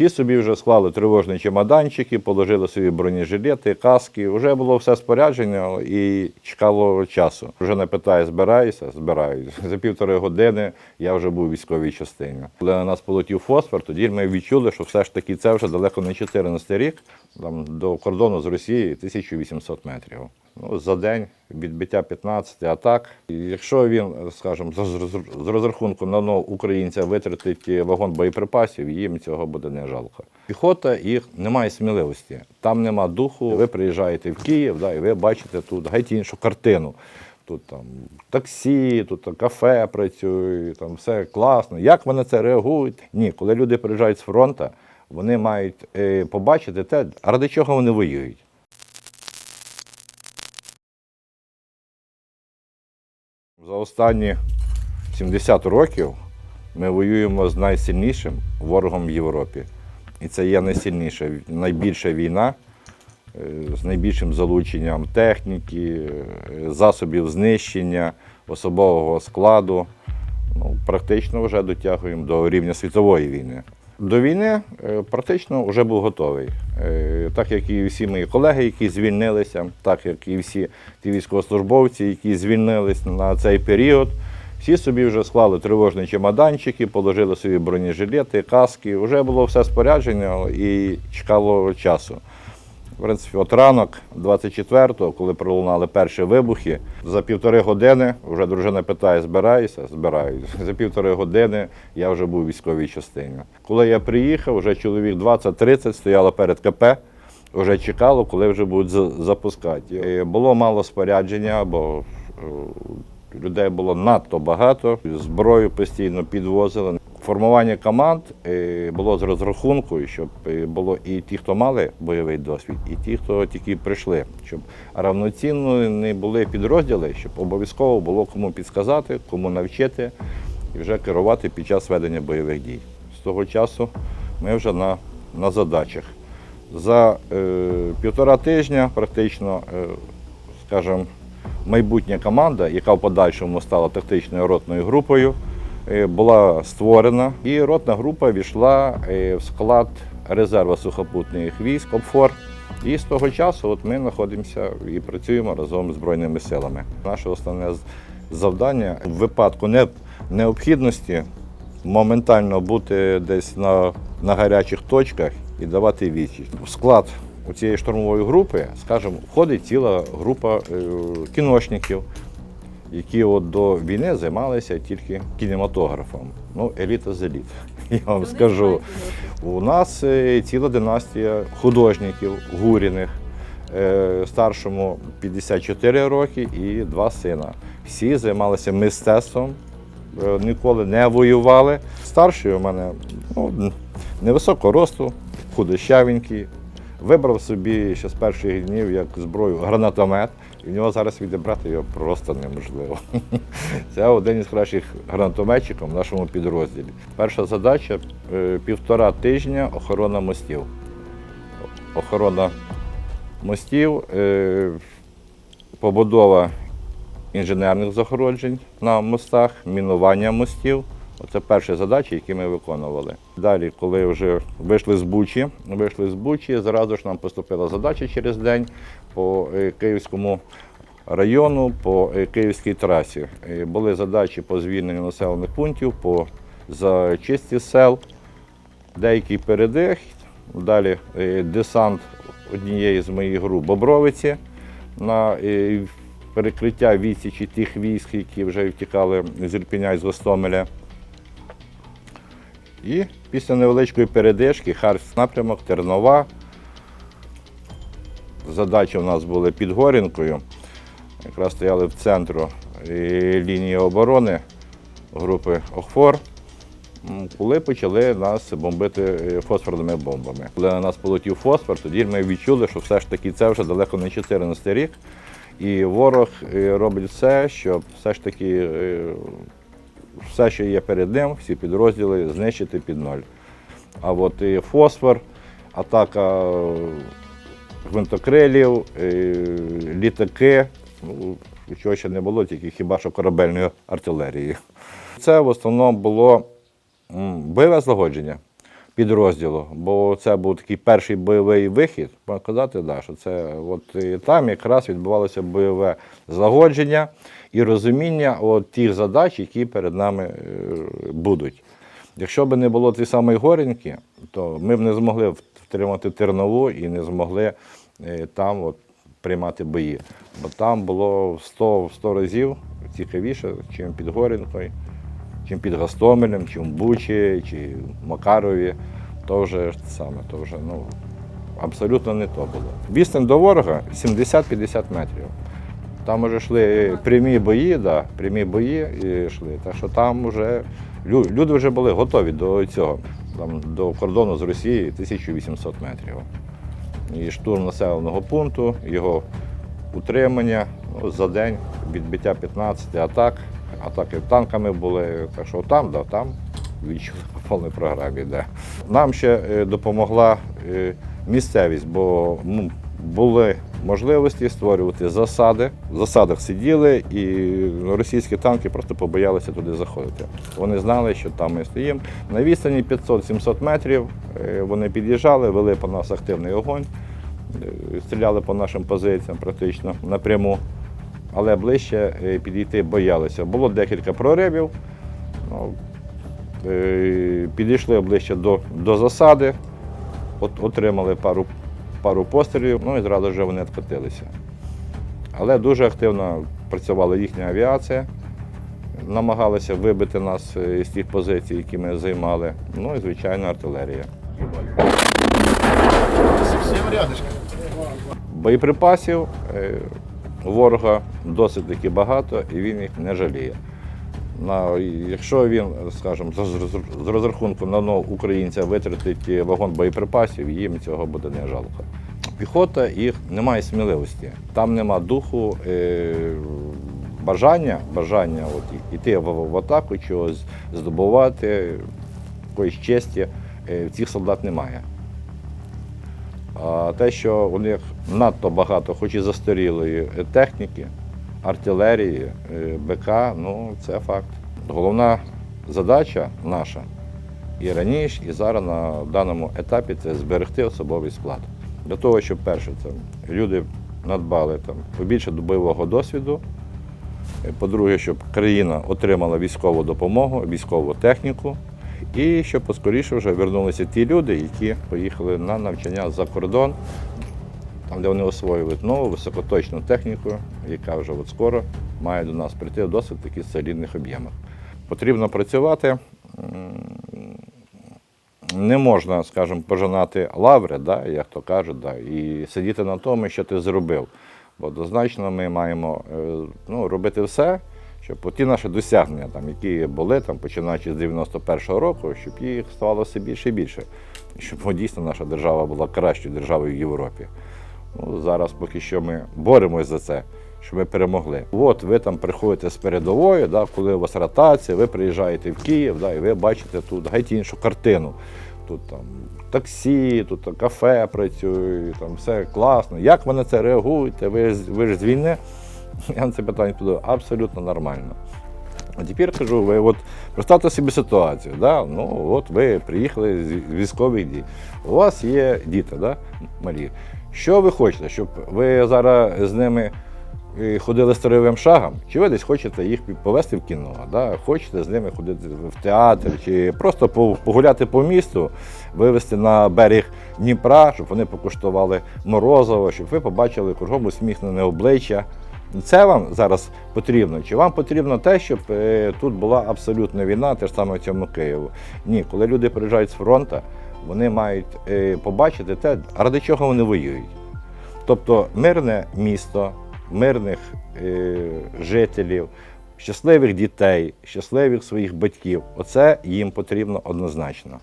Всі собі вже склали тривожні чемоданчики, положили собі бронежилети, каски. Вже було все спорядження і чекало часу. Вже не питає, збираюся, збираюсь. За півтори години я вже був у військовій частині. Коли на нас полетів фосфор, тоді ми відчули, що все ж таки це вже далеко не 14 рік. Там до кордону з Росією 1800 метрів. Ну, за день відбиття 15 атак. І якщо він, скажімо, з роз- з розрахунку на одного українця витратить вагон боєприпасів, їм цього буде не жалко. Піхота їх немає сміливості, там нема духу. Ви приїжджаєте в Київ, да, і ви бачите тут геть іншу картину. Тут там таксі, тут кафе працює, там все класно. Як вони це реагують? Ні, коли люди приїжджають з фронту, вони мають е, побачити те, ради чого вони воюють. За останні 70 років ми воюємо з найсильнішим ворогом в Європі. І це є найсильніша, найбільша війна е, з найбільшим залученням техніки, е, засобів знищення, особового складу. Ну, практично вже дотягуємо до рівня світової війни. До війни е, практично вже був готовий. Е, Так як і всі мої колеги, які звільнилися, так як і всі ті військовослужбовці, які звільнились на цей період, всі собі вже склали тривожні чемоданчики, положили собі бронежилети, каски. Вже було все спорядження і чекало часу. В принципі, от ранок 24-го, коли пролунали перші вибухи, за півтори години вже дружина питає, збираюся? Збираюся. За півтори години я вже був у військовій частині. Коли я приїхав, вже чоловік 20-30 стояло перед КП, вже чекало, коли вже будуть запускати. І було мало спорядження, бо е, людей було надто багато, зброю постійно підвозили. Формування команд е, було з розрахункою, щоб е, було і ті, хто мали бойовий досвід, і ті, хто тільки прийшли, щоб равноцінно не були підрозділи, щоб обов'язково було кому підсказати, кому навчити і вже керувати під час ведення бойових дій. З того часу ми вже на, на задачах. За е, півтора тижня практично, е, скажімо, майбутня команда, яка в подальшому стала тактичною ротною групою, була створена. І ротна група війшла е, в склад резерву сухопутних військ ОПФОР. І з того часу от ми знаходимося і працюємо разом з Збройними силами. Наше основне завдання в випадку не- необхідності моментально бути десь на, на гарячих точках і давати відсіч. В склад у цієї штурмової групи, скажімо, входить ціла група е, кіношників, які от до війни займалися тільки кінематографом. Ну, еліта з еліт. Я вам скажу. У нас е, ціла династія художників гуріних. Е, Старшому 54 роки і два сина. Всі займалися мистецтвом, е, ніколи не воювали. Старший у мене ну, невисокого росту, худощавенький. Вибрав собі ще з перших днів як зброю гранатомет, і в нього зараз відібрати його просто неможливо. Це один із кращих гранатометчиків в нашому підрозділі. Перша задача е, півтора тижня охорона мостів. Охорона мостів, е, побудова інженерних загороджень на мостах, мінування мостів. Оце перші задачі, які ми виконували. Далі, коли вже вийшли з Бучі, вийшли з Бучі, зразу ж нам поступила задача через день по е, Київському району, по е, Київській трасі. Були задачі по звільненню населених пунктів, по зачистці сел, деякий передих. Далі е, десант однієї з моїх груп Бобровиці на перекриття відсічі тих військ, які вже втікали з Ірпіня і з Гостомеля. І після невеличкої передишки Харків напрямок, Тернова. Задачі у нас були під Горінкою. Якраз стояли в центру е, лінії оборони групи ОХФОР. Коли почали нас бомбити е, фосфорними бомбами. Коли на нас полетів фосфор, тоді ми відчули, що все ж таки це вже далеко не 14 рік. І ворог е, робить все, щоб все ж таки все, що є перед ним, всі підрозділи знищити під ноль. А от і фосфор, атака е, гвинтокрилів, е, літаки, ну, чого ще не було, тільки хіба що корабельної артилерії. Це в основному було бойове злагодження. підрозділу, бо це був такий перший бойовий вихід. Можна казати, да, що це от і там якраз відбувалося бойове злагодження і розуміння от тих задач, які перед нами е, будуть. Якщо б не було цієї самої гореньки, то ми б не змогли втримати Тернову і не змогли е, там от, приймати бої. Бо там було в 100, 100 разів цікавіше, чим під Горенкою, чим під Гостомелем, чим в Бучі, чи в Макарові. То вже саме, то вже ну, абсолютно не то було. Відстань до ворога 70-50 метрів. Там вже йшли прямі бої, да, прямі бої йшли. Так що там вже люди вже були готові до цього, там, до кордону з Росією 1800 метрів. І штурм населеного пункту, його утримання ну, за день, відбиття 15 атак. Атаки танками були. Так що там, да, там відчули по повній програмі. Да. Нам ще е, допомогла е, місцевість, бо були можливості створювати засади. В засадах сиділи, і російські танки просто побоялися туди заходити. Вони знали, що там ми стоїмо. На відстані 500-700 метрів е, вони під'їжджали, вели по нас активний огонь, е, стріляли по нашим позиціям практично напряму. Але ближче е, підійти боялися. Було декілька проривів. Ну, підійшли ближче до, до засади, от, отримали пару, пару пострілів, ну і зразу вже вони відкотилися. Але дуже активно працювала їхня авіація, намагалися вибити нас е, з тих позицій, які ми займали. Ну і, звичайно, артилерія. Боєприпасів е, ворога досить таки багато, і він їх не жаліє. На, якщо він, скажімо, з, розрахунку на одного українця витратить вагон боєприпасів, їм цього буде не жалко. Піхота їх немає сміливості. Там нема духу, е, бажання, бажання от, йти в, атаку, чогось здобувати, якоїсь честі. е, цих солдат немає. А те, що у них надто багато, хоч і застарілої е, техніки, артилерії, е, БК, ну це факт. Головна задача наша і раніше, і зараз на даному етапі це зберегти особовий склад. Для того, щоб перше, це люди надбали там побільше бойового досвіду. Е, По-друге, щоб країна отримала військову допомогу, військову техніку, і щоб поскоріше вже вернулися ті люди, які поїхали на навчання за кордон, там, де вони освоюють нову високоточну техніку, яка вже от скоро має до нас прийти в досить таки солідних об'ємах. Потрібно працювати. Не можна, скажімо, пожинати лаври, да, як то кажуть, да, і сидіти на тому, що ти зробив. Бо однозначно ми маємо е, ну, робити все, щоб ті наші досягнення, там, які були, там, починаючи з 91-го року, щоб їх ставало все більше і більше. Щоб ну, дійсно наша держава була кращою державою в Європі. Ну, зараз поки що ми боремось за це, щоб ми перемогли. От ви там приходите з передової, да, коли у вас ротація, ви приїжджаєте в Київ, да, і ви бачите тут геть іншу картину. Тут там таксі, тут кафе працює, там все класно. Як ви на це реагуєте? Ви, ж- ви ж з війни? Я на це питання туди абсолютно нормально. А тепер кажу, ви от представте собі ситуацію. Да? Ну, от ви приїхали з військових дій. У вас є діти, да? малі. Що ви хочете, щоб ви зараз з ними ходили старовим шагом, чи ви десь хочете їх повести в кіно, да? хочете з ними ходити в театр, чи просто погуляти по місту, вивезти на берег Дніпра, щоб вони покуштували морозиво, щоб ви побачили кругом усміхнене обличчя. Це вам зараз потрібно? Чи вам потрібно те, щоб е, тут була абсолютна війна, те ж саме в цьому Києву? Ні, коли люди приїжджають з фронту, вони мають е, побачити те, ради чого вони воюють. Тобто мирне місто, мирних е, жителів, щасливих дітей, щасливих своїх батьків. Оце їм потрібно однозначно.